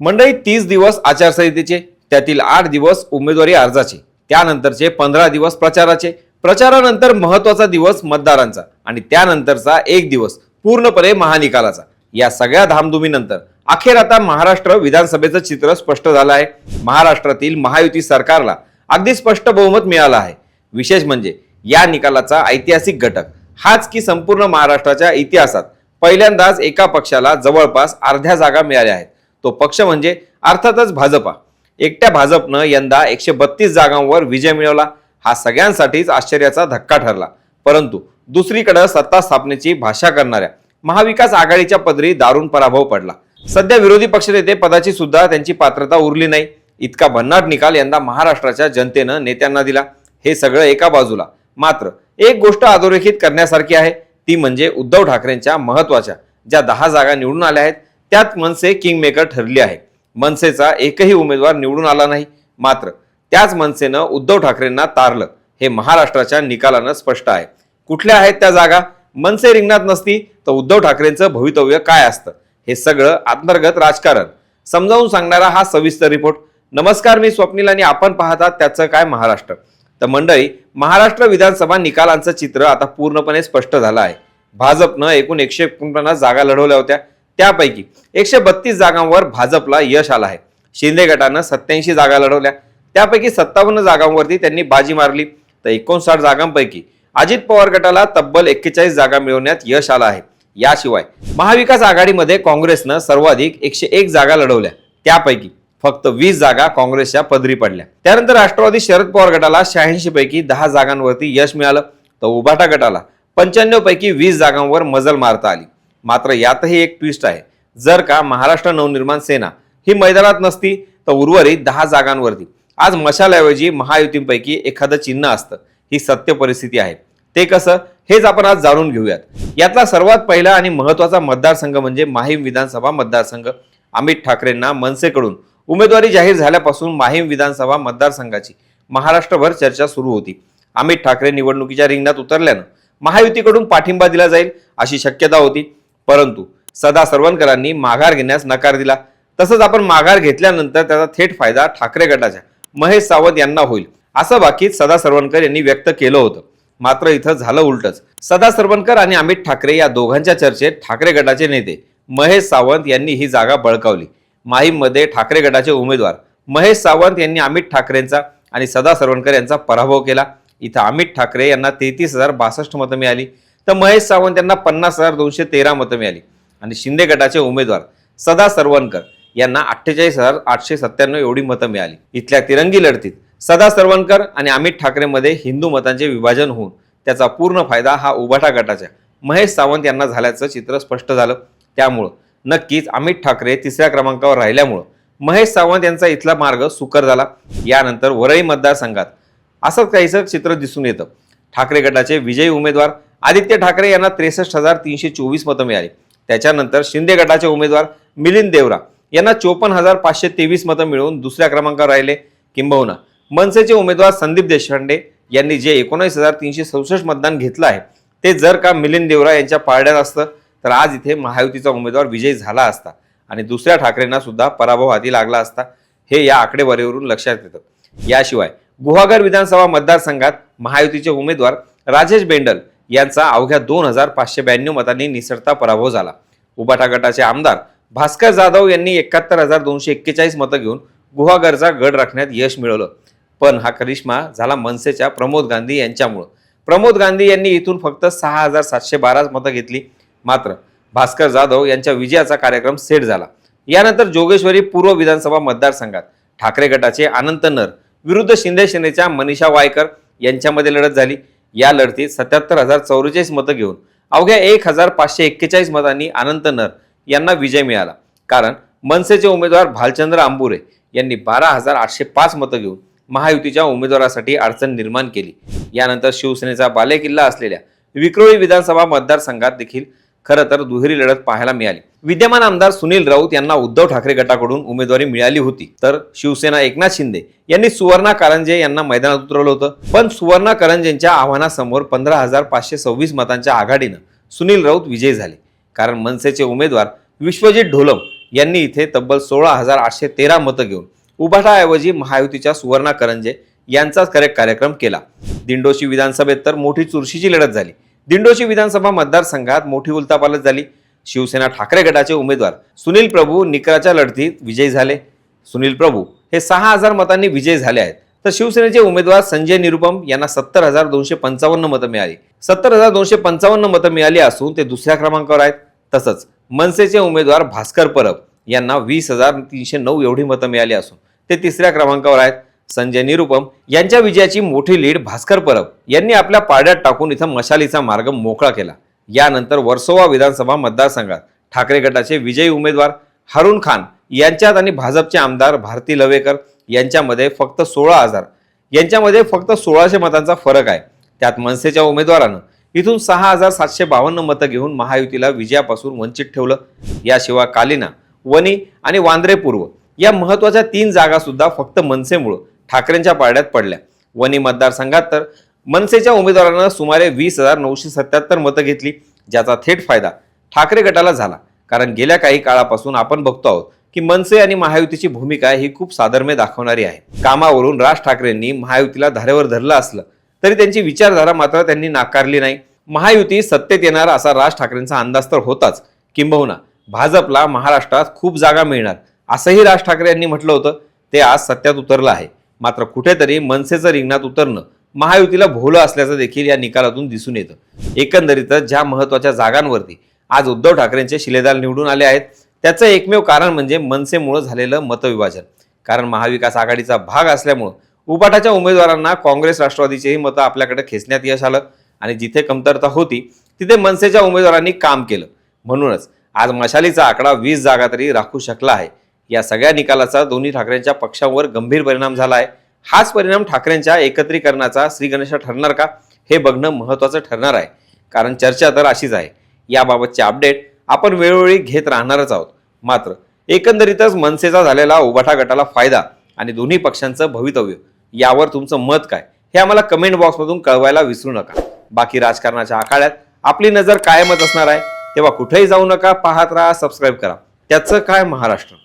मंडळी तीस दिवस आचारसंहितेचे त्यातील आठ दिवस उमेदवारी अर्जाचे त्यानंतरचे पंधरा दिवस प्रचाराचे. प्रचारानंतर महत्त्वाचा दिवस मतदारांचा आणि त्यानंतरचा एक दिवस पूर्णपणे महानिकालाचा. या सगळ्या धामधुमीनंतर अखेर आता महाराष्ट्र विधानसभेचं चित्र स्पष्ट झालं आहे. महाराष्ट्रातील महायुती सरकारला अगदी स्पष्ट बहुमत मिळालं आहे. विशेष म्हणजे या निकालाचा ऐतिहासिक घटक हाच की संपूर्ण महाराष्ट्राच्या इतिहासात पहिल्यांदाच एका पक्षाला जवळपास अर्ध्या जागा मिळाल्या आहेत. तो पक्ष म्हणजे अर्थातच भाजपा. एकट्या भाजपनं यंदा एकशे बत्तीस जागांवर विजय मिळवला. हा सगळ्यांसाठीच आश्चर्याचा धक्का ठरला. परंतु दुसरीकडे सत्ता स्थापनेची भाषा करणाऱ्या महाविकास आघाडीच्या पदरी दारुण पराभव पडला. सध्या विरोधी पक्षनेते पदाची सुद्धा त्यांची पात्रता उरली नाही. इतका भन्नाट निकाल यंदा महाराष्ट्राच्या जनतेनं नेत्यांना दिला. हे सगळं एका बाजूला. मात्र एक गोष्ट अधोरेखित करण्यासारखी आहे. ती म्हणजे उद्धव ठाकरेंच्या महत्त्वाच्या ज्या दहा जागा निवडून आल्या आहेत त्यात मनसे किंगमेकर ठरली आहे मनसेचा एकही उमेदवार निवडून आला नाही. मात्र त्याच मनसेनं उद्धव ठाकरेंना तारलं. हे महाराष्ट्राच्या निकालानं स्पष्ट आहे. कुठल्या आहेत त्या जागा? मनसे रिंगणात नसती तर उद्धव ठाकरेंचं भवितव्य काय असतं? हे सगळं अंतर्गत राजकारण. समजावून सांगणारा हा सविस्तर रिपोर्ट. नमस्कार मी स्वप्नील आणि आपण पाहतात त्याचं काय महाराष्ट्र. तर मंडळी महाराष्ट्र विधानसभा निकालांचं चित्र आता पूर्णपणे स्पष्ट झालं आहे. भाजपनं एकूण एकशे एकोणपन्नास जागा लढवल्या होत्या. त्यापैकी एकशे बत्तीस जागांवर भाजपला यश आलं आहे. शिंदे गटानं सत्याऐंशी जागा लढवल्या. त्यापैकी सत्तावन्न जागांवरती त्यांनी बाजी मारली. तर एकोणसाठ जागांपैकी अजित पवार गटाला तब्बल एक्केचाळीस जागा मिळवण्यात यश आलं आहे. याशिवाय महाविकास आघाडीमध्ये काँग्रेसनं सर्वाधिक एकशे एक जागा लढवल्या. त्यापैकी फक्त वीस जागा काँग्रेसच्या पदरी पडल्या. त्यानंतर राष्ट्रवादी शरद पवार गटाला शहाऐंशी पैकी दहा जागांवरती यश मिळालं. तर उभाटा गटाला पंच्याण्णव पैकी वीस जागांवर मजल मारता आली. मात्र यातही एक ट्विस्ट आहे. जर का महाराष्ट्र नवनिर्माण सेना ही मैदानात नसती तर उर्वरित दहा जागांवरती. आज मशालऐवजी महायुतींपैकी एखादं चिन्ह असतं. ही सत्य परिस्थिती आहे. ते कसं? हेच आपण आज जाणून घेऊयात. यातला सर्वात पहिला आणि महत्त्वाचा मतदारसंघ म्हणजे माहीम विधानसभा मतदारसंघ. अमित ठाकरेंना मनसेकडून उमेदवारी जाहीर झाल्यापासून माहीम विधानसभा मतदारसंघाची महाराष्ट्रभर चर्चा सुरू होती. अमित ठाकरे निवडणुकीच्या रिंगणात उतरल्यानं महायुतीकडून पाठिंबा दिला जाईल अशी शक्यता होती. परंतु सदा सरवणकरांनी माघार घेण्यास नकार दिला. तसंच आपण माघार घेतल्यानंतर त्याचा थेट फायदा ठाकरे गटाच्या महेश सावंत यांना होईल असं बाकीत सदा सरवणकर यांनी व्यक्त केलं होतं. मात्र इथं झालं उलटच. सदा सरवणकर आणि अमित ठाकरे या दोघांच्या चर्चेत ठाकरे गटाचे नेते महेश सावंत यांनी ही जागा बळकावली. माहीममध्ये ठाकरे गटाचे उमेदवार महेश सावंत यांनी अमित ठाकरेंचा आणि सदा सरवणकर यांचा पराभव केला. इथं अमित ठाकरे यांना तेहतीस हजार बासष्ट मतं मिळाली. तर महेश सावंत यांना पन्नास हजार दोनशे तेरा मतं मिळाली. आणि शिंदे गटाचे उमेदवार सदा सरवणकर यांना अठ्ठेचाळीस हजार आठशे सत्त्याण्णव एवढी मतं मिळाली. इथल्या तिरंगी लढतीत सदा सरवणकर आणि अमित ठाकरेमध्ये हिंदू मतांचे विभाजन होऊन त्याचा पूर्ण फायदा हा उभाटा गटाच्या महेश सावंत यांना झाल्याचं चित्र स्पष्ट झालं. त्यामुळं नक्कीच अमित ठाकरे तिसऱ्या क्रमांकावर राहिल्यामुळं महेश सावंत यांचा इथला मार्ग सुकर झाला. यानंतर वरळी मतदारसंघात असंच काहीसं चित्र दिसून येतं. ठाकरे गटाचे विजयी उमेदवार आदित्य ठाकरे यांना त्रेसष्ट हजार तीनशे चोवीस मतं मिळाली. त्याच्यानंतर शिंदे गटाचे उमेदवार मिलिंद देवरा यांना चोपन्न हजार पाचशे तेवीस मतं मिळवून दुसऱ्या क्रमांकावर राहिले किंबहुना. मनसेचे उमेदवार संदीप देशपांडे यांनी जे एकोणीस हजार तीनशे चौसष्ट मतदान घेतलं आहे ते जर का मिलिंद देवरा यांच्या पारड्यात असतं तर आज इथे महायुतीचा उमेदवार विजयी झाला असता आणि दुसऱ्या ठाकरेंना सुद्धा पराभव हाती लागला असता हे या आकडेवारीवरून लक्षात येतं. याशिवाय गुहागर विधानसभा मतदारसंघात महायुतीचे उमेदवार राजेश बेंडल यांचा अवघ्या दोन हजार पाचशे ब्याण्णव मतांनी निसरता पराभव झाला. उबाटा गटाचे आमदार भास्कर जाधव यांनी एकाहत्तर हजार दोनशे एक्केचाळीस मतं घेऊन गुहागरचा गड राखण्यात यश मिळवलं. पण हा करिश्मा झाला मनसेच्या प्रमोद गांधी यांच्यामुळं. प्रमोद गांधी यांनी इथून फक्त सहा हजार सातशे बारा मतं घेतली. मात्र भास्कर जाधव यांच्या विजयाचा कार्यक्रम सेट झाला. यानंतर जोगेश्वरी पूर्व विधानसभा मतदारसंघात ठाकरे गटाचे अनंत नर विरुद्ध शिंदे सेनेच्या मनीषा वायकर यांच्यामध्ये लढत झाली. या लढतीत सत्याहत्तर हजार चौवेचाळीस मतं घेऊन अवघ्या एक हजार पाचशे एक्केचाळीस मतांनी अनंत नर यांना विजय मिळाला. कारण मनसेचे उमेदवार भालचंद्र आंबुरे यांनी बारा हजार आठशे पाच मतं घेऊन महायुतीच्या उमेदवारासाठी अडचण निर्माण केली. यानंतर शिवसेनेचा बालेकिल्ला असलेल्या विक्रोळी विधानसभा मतदारसंघात देखील खरं तर दुहेरी लढत पाहायला मिळाली. विद्यमान आमदार सुनील राऊत यांना उद्धव ठाकरे गटाकडून उमेदवारी मिळाली होती. तर शिवसेना एकनाथ शिंदे यांनी सुवर्णा कारंजे यांना मैदानात उतरवलं होतं. पण सुवर्णा करंजेंच्या आव्हानासमोर पंधरा हजार पाचशे सव्वीस मतांच्या आघाडीनं सुनील राऊत विजयी झाले. कारण मनसेचे उमेदवार विश्वजित ढोलम यांनी इथे तब्बल सोळा हजार आठशे तेरा मतं घेऊन उभाटाऐवजी महायुतीच्या सुवर्णा करंजे यांचाच करेक्ट कार्यक्रम केला. दिंडोशी विधानसभेत तर मोठी चुरशीची लढत झाली. दिंडोशी विधानसभा मतदारसंघात मोठी उलतापालत झाली. शिवसेना ठाकरे गटाचे उमेदवार सुनील प्रभू निकराच्या लढतीत विजयी झाले. सुनील प्रभू हे सहा हजार मतांनी विजयी झाले आहेत. तर शिवसेनेचे उमेदवार संजय निरुपम यांना सत्तर हजार दोनशे पंचावन्न मतं मिळाली. सत्तर हजार दोनशे पंचावन्न मतं मिळाली असून ते दुसऱ्या क्रमांकावर आहेत. तसंच मनसेचे उमेदवार भास्कर परब यांना वीस हजार तीनशे नऊ एवढी मतं मिळाली असून ते तिसऱ्या क्रमांकावर आहेत. संजय निरुपम यांच्या विजयाची मोठी लीड भास्कर परब यांनी आपल्या पाड्यात टाकून इथं मशालीचा मार्ग मोकळा केला. यानंतर वर्सोवा विधानसभा मतदारसंघात ठाकरे गटाचे विजयी उमेदवार हरुण खान यांच्यात आणि भाजपचे आमदार भारती लवेकर यांच्यामध्ये फक्त सोळा हजार यांच्यामध्ये फक्त सोळाशे मतांचा फरक आहे. त्यात मनसेच्या उमेदवारानं इथून सहा हजार सातशे बावन्न मतं घेऊन महायुतीला विजयापासून वंचित ठेवलं. याशिवाय कालिना वनी आणि वांद्रे पूर्व या महत्त्वाच्या तीन जागा सुद्धा फक्त मनसेमुळं ठाकरेंच्या पारड्यात पडल्या. वणी मतदारसंघात तर मनसेच्या उमेदवारानं सुमारे वीस हजार नऊशे सत्याहत्तर मतं घेतली ज्याचा थेट फायदा ठाकरे गटाला झाला. कारण गेल्या काही काळापासून आपण बघतो आहोत की मनसे आणि महायुतीची भूमिका ही खूप साधर्म्य दाखवणारी आहे. कामावरून राज ठाकरेंनी महायुतीला धारेवर धरलं असलं तरी त्यांची विचारधारा मात्र त्यांनी नाकारली नाही. महायुती सत्तेत येणार असा राज ठाकरेंचा अंदाज तर होताच. किंबहुना भाजपला महाराष्ट्रात खूप जागा मिळणार असंही राज ठाकरे यांनी म्हटलं होतं. ते आज सत्यात उतरलं आहे. मात्र कुठेतरी मनसेचं रिंगणात उतरणं महायुतीला भोलं असल्याचं देखील या निकालातून दिसून येतं. एकंदरीतच ज्या महत्त्वाच्या जागांवरती आज उद्धव ठाकरेंचे शिलेदार निवडून आले आहेत त्याचं एकमेव कारण म्हणजे मनसेमुळं झालेलं मतविभाजन. कारण महाविकास आघाडीचा भाग असल्यामुळं उपाटाच्या उमेदवारांना काँग्रेस राष्ट्रवादीचेही मतं आपल्याकडे खेचण्यात यश आलं आणि जिथे कमतरता होती तिथे मनसेच्या उमेदवारांनी काम केलं. म्हणूनच आज मशालीचा आकडा वीस जागा तरी राखू शकला आहे. या सगळ्या निकालाचा दोन्ही ठाकरेंच्या पक्षांवर गंभीर परिणाम झाला आहे हाच परिणाम ठाकरेंच्या एकत्रीकरणाचा श्रीगणेशा ठरणार का? हे बघणं महत्त्वाचं ठरणार आहे. कारण चर्चा तर अशीच आहे. याबाबतचे अपडेट आपण वेळोवेळी घेत राहणारच आहोत. मात्र एकंदरीतच मनसेचा झालेला उबाठा गटाला फायदा आणि दोन्ही पक्षांचं भवितव्य यावर तुमचं मत काय? हे आम्हाला कमेंट बॉक्समधून कळवायला विसरू नका. बाकी राजकारणाच्या आखाड्यात आपली नजर कायमच असणार आहे. तेव्हा कुठेही जाऊ नका पाहत राहा सबस्क्राईब करा. त्याचं काय महाराष्ट्र?